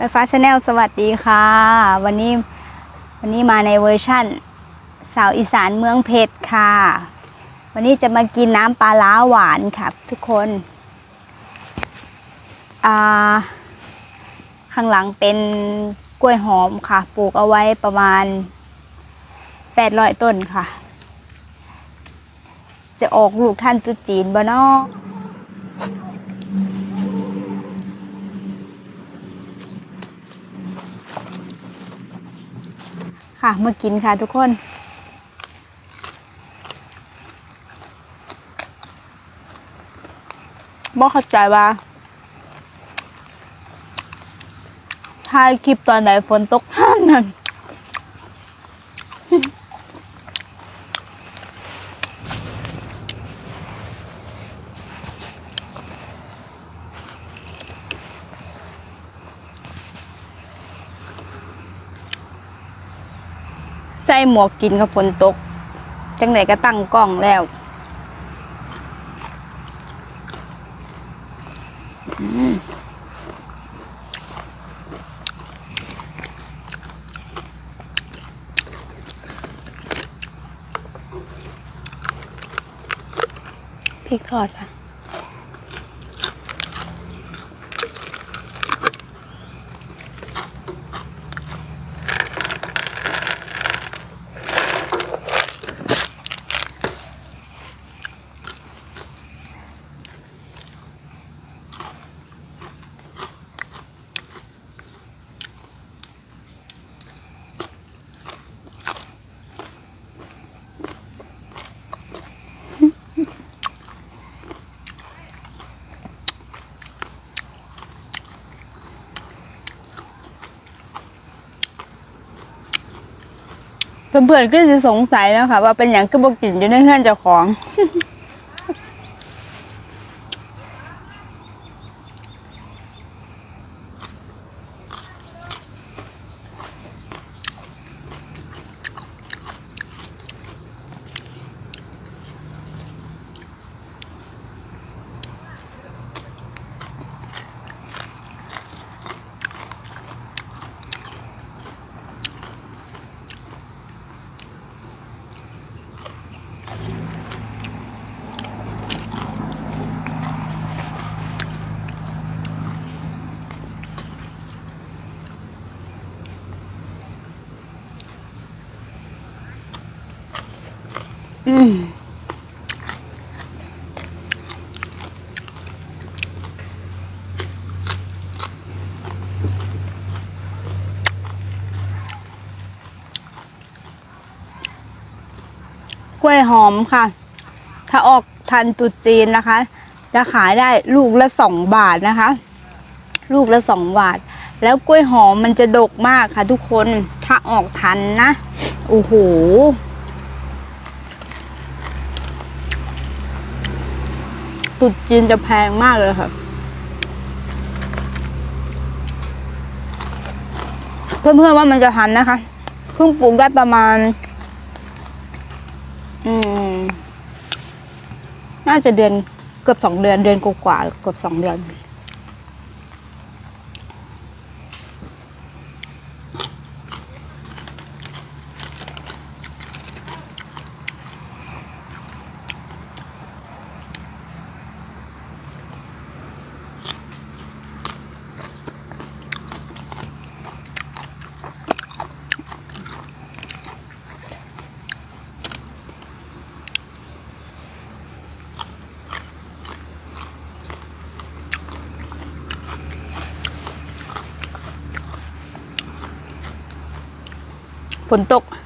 ไปฟ้าชาแนลสวัสดีค่ะ วันนี้วันนี้มาในเวอร์ชั่น สาวอีสานเมืองเพชรค่ะ วันนี้จะมากินน้ำปลาล้าหวานค่ะทุกคนอ่าข้างหลังเป็นกล้วยหอมค่ะ ปลูกเอาไว้ประมาณ 800 ต้นค่ะ จะออกลูกท่านตุจีนบ่เนอ ค่ะมากินค่ะทุกคนบอกเข้าใจว่าถ่ายคลิปตอนไหนฝนตกท่านนั่น ใส่หมวกกินกับฝนตก จังไหนก็ตั้งกล้องแล้วพริกทอดค่ะ เพื่อนๆก็จะสงสัยแล้วค่ะ ว่าเป็นอย่างก็บอกกินอยู่ในเฮือนเจ้าของ กล้วยหอมค่ะ ถ้าออกทันตุจีนนะคะ จะขายได้ลูกละสองบาทนะคะ ลูกละสองบาท แล้วกล้วยหอมมันจะดกมากค่ะทุกคน ถ้าออกทันนะ โอ้โห ตุดจีนจะแพงมากเลยค่ะ เพื่อนๆว่ามันจะทันนะคะ เพิ่งปลูกได้ประมาณ อืม น่าจะเดือนเกือบสองเดือนเดือนกว่าเกือบสองเดือน ฝ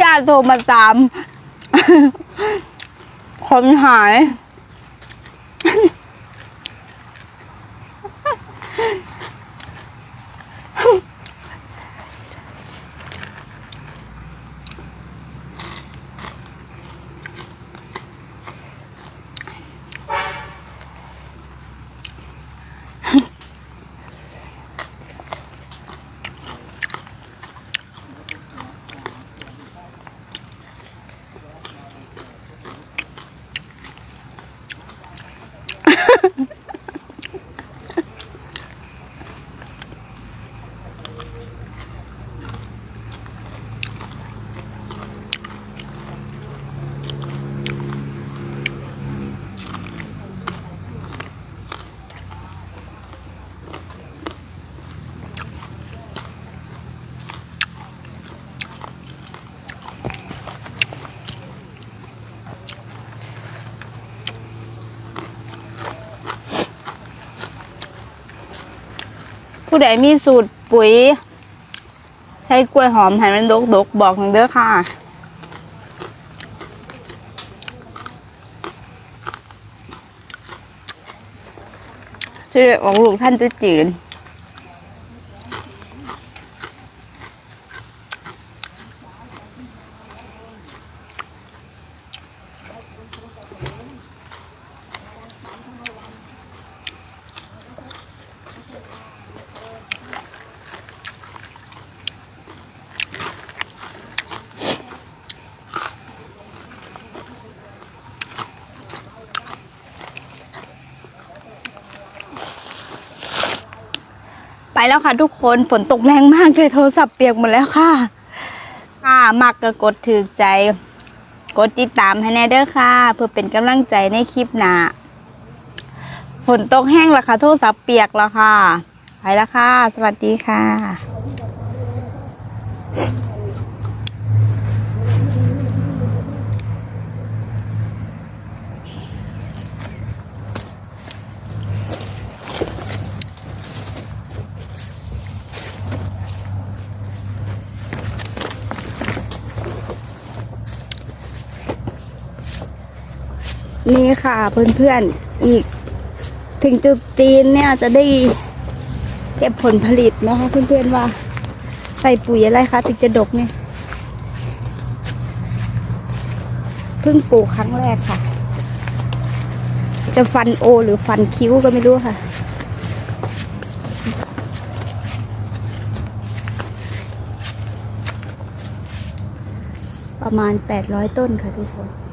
ญาติโทรมาตาม คนหาย ผู้ใดมีสูตรปุ๋ย ใช้กล้วยหอมให้มันดกดกๆบอกหน่งเด้อค่ะ ช่วยออกลูกท่านจุดจีน ไปแล้วค่ะ ทุกคนฝนตกแรงมากเลยโทรศัพท์เปียกหมดแล้วค่ะค่ะมักก็กดถือใจ กดติดตามให้แน่เด้อค่ะ เพื่อเป็นกำลังใจในคลิปหน้าฝนตกแห้งแล้วค่ะ โทรศัพท์เปียกแล้วค่ะ ไปแล้วค่ะ สวัสดีค่ะ นี่ค่ะเพื่อนๆอีก ถึงจุดจีนเนี่ยจะได้เก็บผลผลิตนะคะเพื่อนๆว่า ใส่ปุ๋ยอะไรคะถึงจะดกเนี่ยเพิ่งปลูกครั้งแรกค่ะ จะฟันโอ หรือฟันคิ้วก็ไม่รู้ค่ะ ประมาณ 800 ต้นค่ะทุกคน